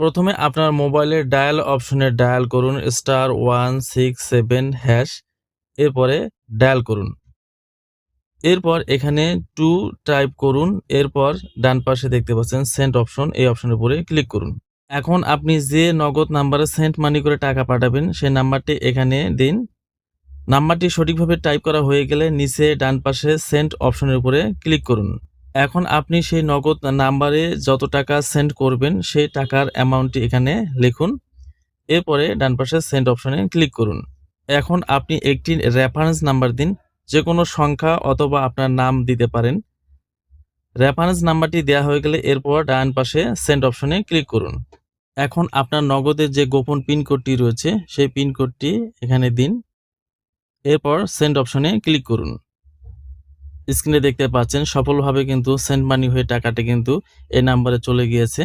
প্রথমে আপনার মোবাইলের ডায়াল অপশনে ডায়াল করুন, star one six seven hash, এরপরে ডায়াল করুন। এরপর এখানে টু টাইপ করুন, এরপর ডান পাশে দেখতে পাচ্ছেন সেন্ট অপশন, এই অপশনের উপরে ক্লিক করুন। এখন আপনি যে নগদ নাম্বারে সেন্ট মানি করে টাকা পাঠাবেন, সেই নাম্বারটি এখানে দিন। নাম্বারটি সঠিকভাবে টাইপ করা হয়ে গেলে নিচে ডান পাশে সেন্ট অপশনের উপরে ক্লিক করুন। এখন আপনি সেই নগদ নাম্বারে যত টাকা সেন্ড করবেন, সেই টাকার অ্যামাউন্টটি এখানে লিখুন। এরপরে ডান পাশে সেন্ড অপশনে ক্লিক করুন। এখন আপনি একটি রেফারেন্স নাম্বার দিন যে কোনো সংখ্যা অথবা আপনার নাম দিতে পারেন। রেফারেন্স নাম্বারটি দেওয়া হয়ে গেলে এরপর ডান পাশে সেন্ড অপশনে ক্লিক করুন। এখন আপনার নগদের যে গোপন পিনকোডটি রয়েছে, সেই পিনকোডটি এখানে দিন। এরপর সেন্ড অপশনে ক্লিক করুন। স্ক্রিনে দেখতে পাচ্ছেন সফলভাবে কিন্তু সেন্ড মানি হয়ে টাকাটি কিন্তু এই নাম্বারে চলে গিয়েছে।